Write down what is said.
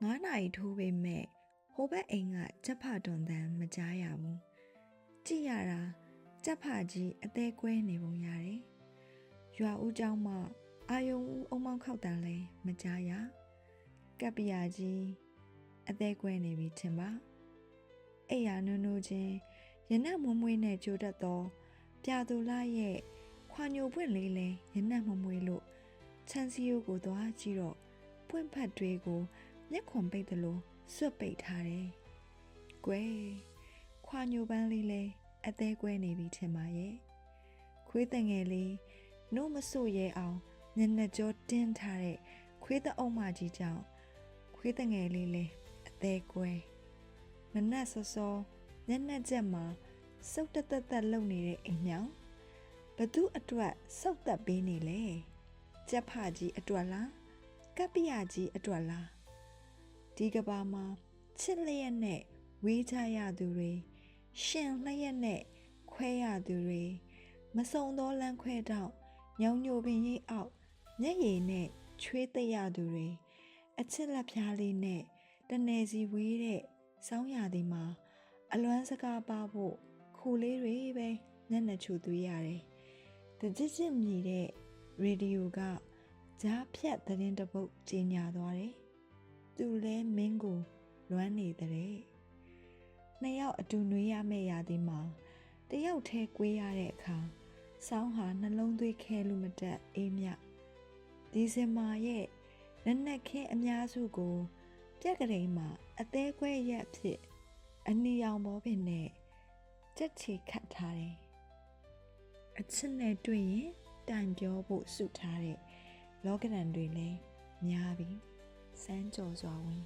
9နာရီထိုးပေမဲ့ဟိုဘက်အိမ်ကကြက်ဖတွန်တန်မကြားရဘူးကြည့်ရတာကြက်ဖကြီးအသေးကွဲနေပုံရတယ်ရွာဦးเจ้าမှအာယုံဦးအုံမောင်းခောက်တန်လဲမကြားရကပ်ပီယာကြီးအသေးကွဲနေပြီထင်ပါအိယာနုံနုံချင်းရနက်မွမွေးနဲ့ကြိုတတ်သောပြာသူလာရဲ့ခွာညိုပွင့်လေးလဲရနက်မမွေးလို့ချန်စီယိုကိုသွားကြည့်တော့ပွင့်ဖက်တွေကို မျက်ခွန်ပိတ်တယ်လို့စွတ်ပိတ်ထားတယ်။ကွယ်ခွာညိုပန်းလေးလဲအသေးကွဲနေပြီထင်ပါရဲ့။ခွေးတငယ်လေးနို့မဆို့ရဲအောင်ညနေကြောတင်းထားတဲ့ခွေးတအုံမကြီးကြောင့်ခွေးတငယ်လေးလဲအသေးကွဲနနက်စောစောညနေချက်မှာစုတ်တက်တက်တက်လုံနေတဲ့အိမ်မြောင်ဘသူအတွက်စုတ်တက်ပေးနေလဲကြက်ဖကြီးအတွက်လားကပ္ပိယကြီးအတွက်လား ဒီကဘာမှာချစ်လျက်နဲ့ဝေးချရသူတွေရှင်လျက်နဲ့ခွဲရသူတွေမစုံသောလမ်းခွဲတော့ညောင်ညိုပင်ရိပ်အောက်မျက်ရည်နဲ့ချွေးသိပ်ရသူတွေအချစ်လက်ဖျားလေးနဲ့တနေစီဝေးတဲ့စောင်းရသည်မှာ အလွမ်းစကားပါဖို့ခူလေးတွေပဲညနေချူသွေးရတယ်။တကြစ်ကြစ်မြည်တဲ့ရေဒီယိုကကြားဖြတ်သတင်းတစ်ပုဒ်ကြီးညာသွားတယ်။ သူလဲမင်းကိုလွမ်းနေတဲ့။နှစ်ယောက်အတူနှွေးရမယ့်ရာဒီမှာတယောက်တည်းကွေးရတဲ့အခါစောင်းဟာနှလုံးသွေးခဲလို့မတက်အေးမြဒီဇင်မာရဲ့လက်နက်ခင်းအများစုကို ပြက်ကလေးမှာအသေးခွဲရက်အဖြစ်အနီရောင်ဘောပင်နဲ့ကြက်ချီခတ်ထားတယ်။အချစ်နဲ့တွေ့ရင်တိုင်ပြောဖို့စုထားတဲ့လောကရန်တွေလည်းများပြီ စမ်းကြော်စွာဝင်